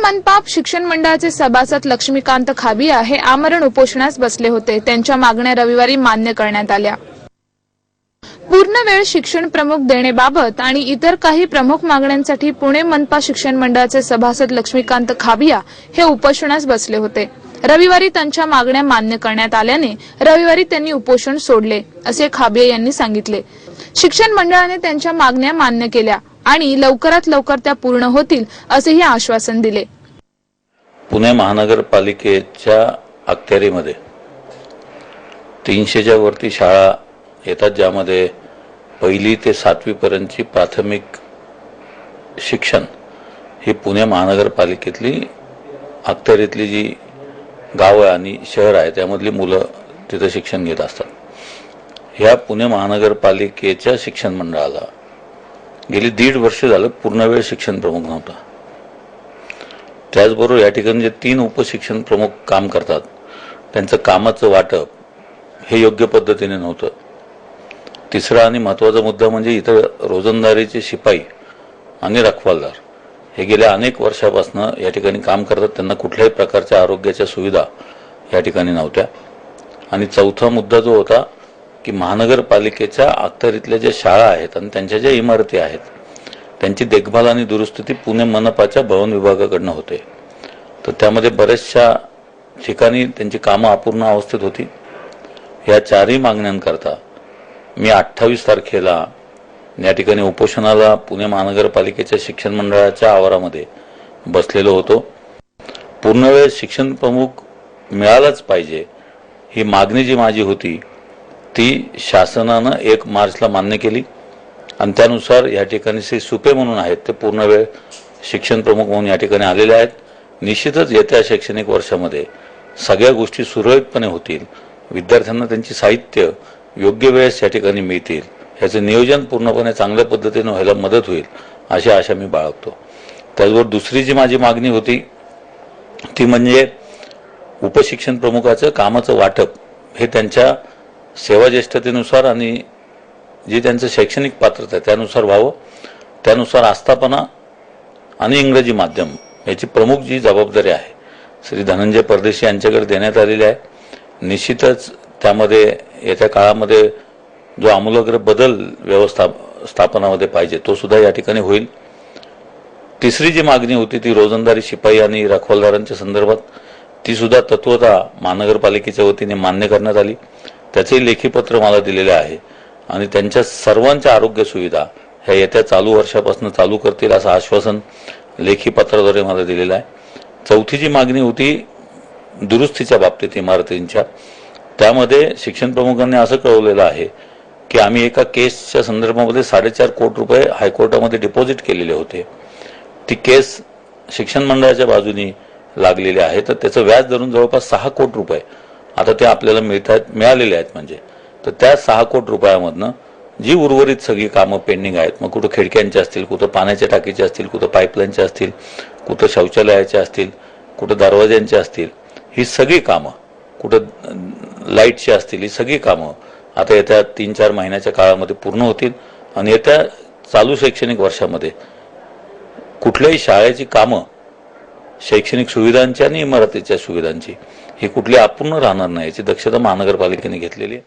मनपाप शिक्षण मंडळाचे सभासद लक्ष्मीकांत खाबिया हे आमरण उपोषणास बसले होते. त्यांच्या मागण्या रविवारी मान्य करण्यात आल्या. पूर्ण वेळ शिक्षण प्रमुख देण्याबाबत आणि इतर काही प्रमुख मागण्यांसाठी पुणे मनपा शिक्षण मंडळाचे सभासद लक्ष्मीकांत खाबिया हे उपोषणास बसले होते. रविवारी त्यांच्या मागण्या मान्य करण्यात आल्याने रविवारी त्यांनी उपोषण सोडले असे खाबिया यांनी सांगितले. शिक्षण मंडळाने त्यांच्या मागण्या मान्य केल्या आणि लवकरात लवकर त्या पूर्ण होतील असेही आश्वासन दिले. पुणे महानगरपालिकेच्या अखत्यारीमध्ये तीनशेच्या वरती शाळा येतात ज्यामध्ये पहिली ते सातवीपर्यंतची प्राथमिक शिक्षण ही पुणे महानगरपालिकेतली अखत्यारीतली जी गावं आणि शहर आहे त्यामधली मुलं तिथं शिक्षण घेत असतात. ह्या पुणे महानगरपालिकेच्या शिक्षण मंडळाला गेली दीड वर्ष झालं पूर्णवेळ शिक्षण प्रमुख नव्हता. त्याचबरोबर या ठिकाणी जे तीन उपशिक्षण प्रमुख काम करतात त्यांचं कामाचं वाटप हे योग्य पद्धतीने नव्हतं. तिसरा आणि महत्त्वाचा मुद्दा म्हणजे इतर रोजंदारीचे शिपाई आणि रखवालदार. हे गेल्या अनेक वर्षापासून या ठिकाणी काम करतात. त्यांना कुठल्याही प्रकारच्या आरोग्याच्या सुविधा या ठिकाणी नव्हत्या. आणि चौथा मुद्दा जो होता की महानगरपालिकेच्या अखत्यारीतल्या ज्या शाळा आहेत आणि त्यांच्या ज्या इमारती आहेत त्यांची देखभाल आणि दुरुस्ती ती पुणे मनपाच्या भवन विभागाकडनं होते. तर त्यामध्ये बऱ्याचशा ठिकाणी त्यांची कामं अपूर्ण अवस्थेत होती. या चारही मागण्यांकरता मी अठ्ठावीस तारखेला या ठिकाणी उपोषणाला पुणे महानगरपालिकेच्या शिक्षण मंडळाच्या आवारामध्ये बसलेलो होतो. पूर्णवेळ शिक्षण प्रमुख मिळालाच पाहिजे ही मागणी जी माझी होती ती शासनानं एक मार्चला मान्य केली. आणि त्यानुसार या ठिकाणी श्री सुपे म्हणून आहेत ते पूर्ण वेळ शिक्षण प्रमुख म्हणून या ठिकाणी आलेले आहेत. निश्चितच येत्या शैक्षणिक वर्षामध्ये सगळ्या गोष्टी सुरळीतपणे होतील. विद्यार्थ्यांना त्यांची साहित्य योग्य वेळेस या ठिकाणी मिळतील. ह्याचं नियोजन पूर्णपणे चांगल्या पद्धतीने व्हायला मदत होईल अशी आशा मी बाळगतो. त्याचबरोबर दुसरी जी माझी मागणी होती ती म्हणजे उपशिक्षण प्रमुखाचं कामाचं वाटप हे त्यांच्या सेवाज्येष्ठतेनुसार आणि जे त्यांचं शैक्षणिक पात्रता आहे त्यानुसार व्हावं. त्यानुसार आस्थापना आणि इंग्रजी माध्यम याची प्रमुख जी जबाबदारी आहे श्री धनंजय परदेशी यांच्याकडे देण्यात आलेली आहे. निश्चितच त्यामध्ये येत्या काळामध्ये जो आमूलाग्र बदल व्यवस्था स्थापनामध्ये पाहिजे तो सुद्धा या ठिकाणी होईल. तिसरी जी मागणी होती ती रोजंदारी शिपाई आणि रखवालदारांच्या संदर्भात ती सुद्धा तत्वता महानगरपालिकेच्या वतीने मान्य करण्यात आली. त्याचे लेखी पत्र मला दिलेले आहे. आणि त्यांच्या सर्वांच्या आरोग्य सुविधा ह्या येत्या चालू वर्षापासून चालू करतील असं आश्वासन लेखी पत्राद्वारे मला दिलेलं आहे. चौथी जी मागणी होती दुरुस्तीच्या बाबतीत इमारतींच्या. त्यामध्ये शिक्षण प्रमुखांनी असं कळवलेलं आहे की आम्ही एका केसच्या संदर्भामध्ये साडेचार कोटी रुपये हायकोर्टामध्ये डिपॉझिट केलेले होते. ती केस शिक्षण मंडळाच्या बाजूनी लागलेली आहे तर त्याचं व्याज धरून जवळपास सहा कोटी रुपये आता ते आपल्याला मिळत आहेत मिळालेले आहेत म्हणजे. तर त्या सहा कोटी रुपयामधनं जी उर्वरित सगळी कामं पेंडिंग आहेत मग कुठं खिडक्यांचे असतील कुठं पाण्याच्या टाकीचे असतील कुठं पाईपलाईनचे असतील कुठं शौचालयाचे असतील कुठं दरवाज्यांचे असतील ही सगळी कामं कुठं लाईटची असतील ही सगळी कामं आता येत्या तीन चार महिन्याच्या काळामध्ये पूर्ण होतील आणि येत्या चालू शैक्षणिक वर्षामध्ये कुठल्याही शाळेची कामं शैक्षणिक सुविधांची आणि इमारतीच्या सुविधांची ही कुठली अपूर्ण राहणार नाही याची दक्षता महानगरपालिकेने घेतलेली आहे.